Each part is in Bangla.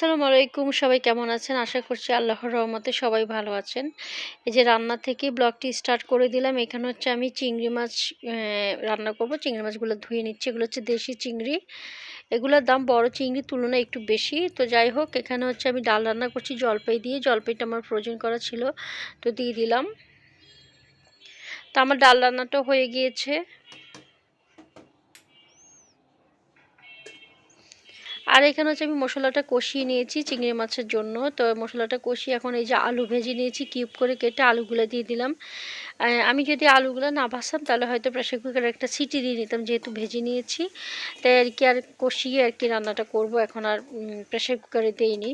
আসসালামু আলাইকুম, সবাই কেমন আছেন? আশা করছি আল্লাহর রহমতে সবাই ভালো আছেন। এই যে রান্না থেকে ব্লগটি স্টার্ট করে দিলাম। এখানে হচ্ছে আমি চিংড়ি মাছ রান্না করব। চিংড়ি মাছগুলো ধুয়ে নিচ্ছি। এগুলো হচ্ছে দেশি চিংড়ি। এগুলোর দাম বড় চিংড়ির তুলনায় একটু বেশি। তো যাই হোক, এখানে হচ্ছে আমি ডাল রান্না করছি জলপাই দিয়ে। জলপাইটা আমার প্রয়োজন করা ছিল, তো দিয়ে দিলাম। তো আমার ডাল রান্নাটা হয়ে গিয়েছে। আর এখানে হচ্ছে আমি মশলাটা কষিয়ে নিয়েছি চিংড়ি মাছের জন্য। তো মশলাটা কষিয়ে এখন এই যে আলু ভেজে নিয়েছি, কিউব করে কেটে আলুগুলো দিয়ে দিলাম। আমি যদি আলুগুলো না ভাসতাম তাহলে হয়তো প্রেশার কুকারে একটা সিটি দিয়ে নিতাম যেহেতু ভেজে নিয়েছি। তাই আর কি আর কষিয়ে আর কি রান্নাটা করব, এখন আর প্রেশার কুকারে দিইনি।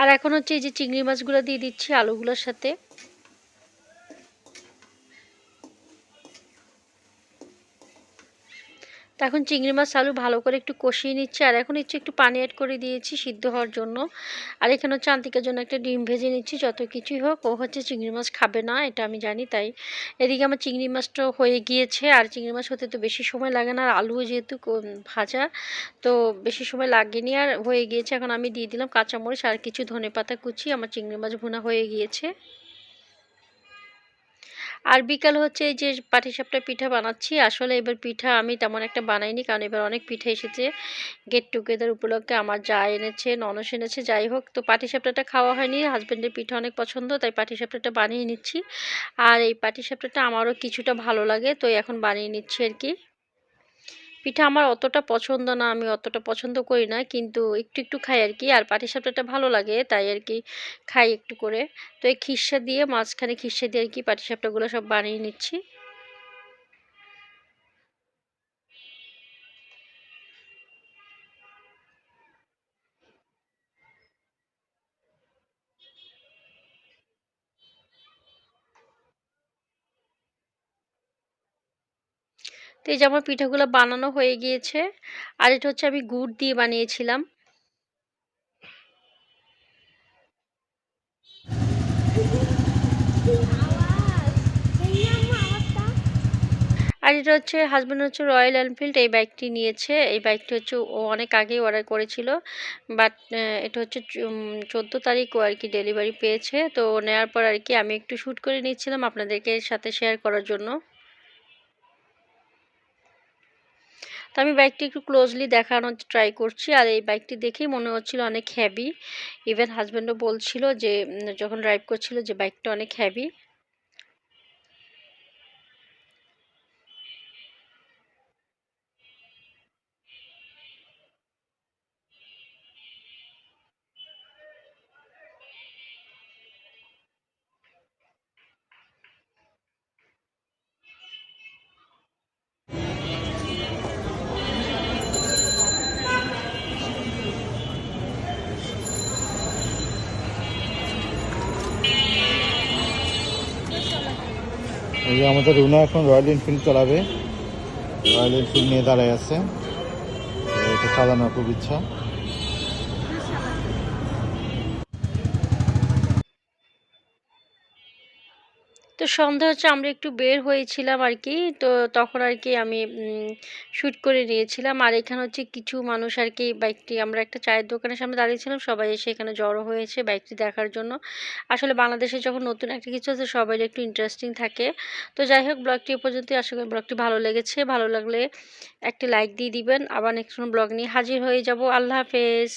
আর এখন হচ্ছে এই যে চিংড়ি মাছগুলো দিয়ে দিচ্ছি আলুগুলোর সাথে। তো এখন চিংড়ি মাছ আলু ভালো করে একটু কষিয়ে নিচ্ছি। আর এখন ইচ্ছে একটু পানি অ্যাড করে দিয়েছি সিদ্ধ হওয়ার জন্য। আর এখানে হচ্ছে আন্তিকের জন্য একটা ডিম ভেজে নিচ্ছি, যত কিছুই হোক। ও হচ্ছে চিংড়ি মাছ খাবে না, এটা আমি জানি, তাই এদিকে আমার চিংড়ি মাছটা হয়ে গিয়েছে। আর চিংড়ি মাছ হতে তো বেশি সময় লাগে না, আর আলু যেহেতু ভাজা, তো বেশি সময় লাগেনি। আর হয়ে গিয়েছে, এখন আমি দিয়ে দিলাম কাঁচামরিচ আর কিছু ধনে পাতা কুচি। আমার চিংড়ি মাছ ভুনা হয়ে গিয়েছে। আর বিকাল হচ্ছে এই যে পাটিসাপটা পিঠা বানাচ্ছি, আসলে এবার পিঠা আমি তেমন একটা বানাইনি, কারণ এবার অনেক পিঠা এসেছে। গেট টুগেদার উপলক্ষে আমার যা এনেছে, ননস এনেছে, যাই হোক, তো পাটিসাপটাটা খাওয়া হয়নি হাজব্যান্ডের পিঠা অনেক পছন্দ, তাই পাটিসাপটাটা বানিয়ে নিচ্ছি। আর এই পাটিসাপটাটা আমারও কিছুটা ভালো লাগে, তো এখন বানিয়ে নিচ্ছি আর কি। পিঠা আমার অতটা পছন্দ না, আমি অতটা পছন্দ করি না। কিন্তু একটু একটু খাই আর কি আর পাটিসাপটাটা ভালো লাগে, তাই আর কি খাই একটু করে। তো এই খিসা দিয়ে, মাঝখানে খিসা দিয়ে আর কি পাটিসাপটাগুলো সব বানিয়ে নিচ্ছি। তো এই যে আমার পিঠাগুলো বানানো হয়ে গিয়েছে, আর এটা হচ্ছে আমি গুড় দিয়ে বানিয়েছিলাম। আর এটা হচ্ছে হাজব্যান্ড হচ্ছে রয়্যাল এনফিল্ড এই বাইকটি নিয়েছে। এই বাইকটি হচ্ছে ও অনেক আগেই অর্ডার করেছিল বাট এটা হচ্ছে চোদ্দ তারিখ ও আর কি ডেলিভারি পেয়েছে। তো নেওয়ার পর আর কি আমি একটু শ্যুট করে নিচ্ছিলাম আপনাদেরকে সাথে শেয়ার করার জন্য। তো আমি বাইকটি একটু ক্লোজলি দেখানোর ট্রাই করছি। আর এই বাইকটি দেখেই মনে হচ্ছিল অনেক হ্যাভি ইভেন হাজব্যান্ডও বলছিল যে যখন ড্রাইভ করছিল যে বাইকটা অনেক হ্যাভি এই যে আমাদের রুনা এখন রয়্যাল এনফিল্ড চালাবে। রয়্যাল এনফিল্ড নিয়ে দাঁড়ায় আছে। এটা চালানোর খুব ইচ্ছা। তো সন্ধ্যা হচ্ছে আমরা একটু বের হয়েছিলাম আর কি তো তখন আর কি আমি শ্যুট করে নিয়েছিলাম। আর এখানে হচ্ছে কিছু মানুষ আর কি বাইকটি আমরা একটা চায়ের দোকানের সামনে দাঁড়িয়েছিলাম সবাই এসে এখানে জড়ো হয়েছে বাইকটি দেখার জন্য। আসলে বাংলাদেশে যখন নতুন একটা কিছু আছে সবাই একটু ইন্টারেস্টিং থাকে। তো যাই হোক ব্লগটি এ পর্যন্ত, আশা করি ব্লগটি ভালো লেগেছে। ভালো লাগলে একটি লাইক দিয়ে দিবেন। আবার নেক্সট ব্লগ নিয়ে হাজির হয়ে যাব। আল্লাহ হাফেজ।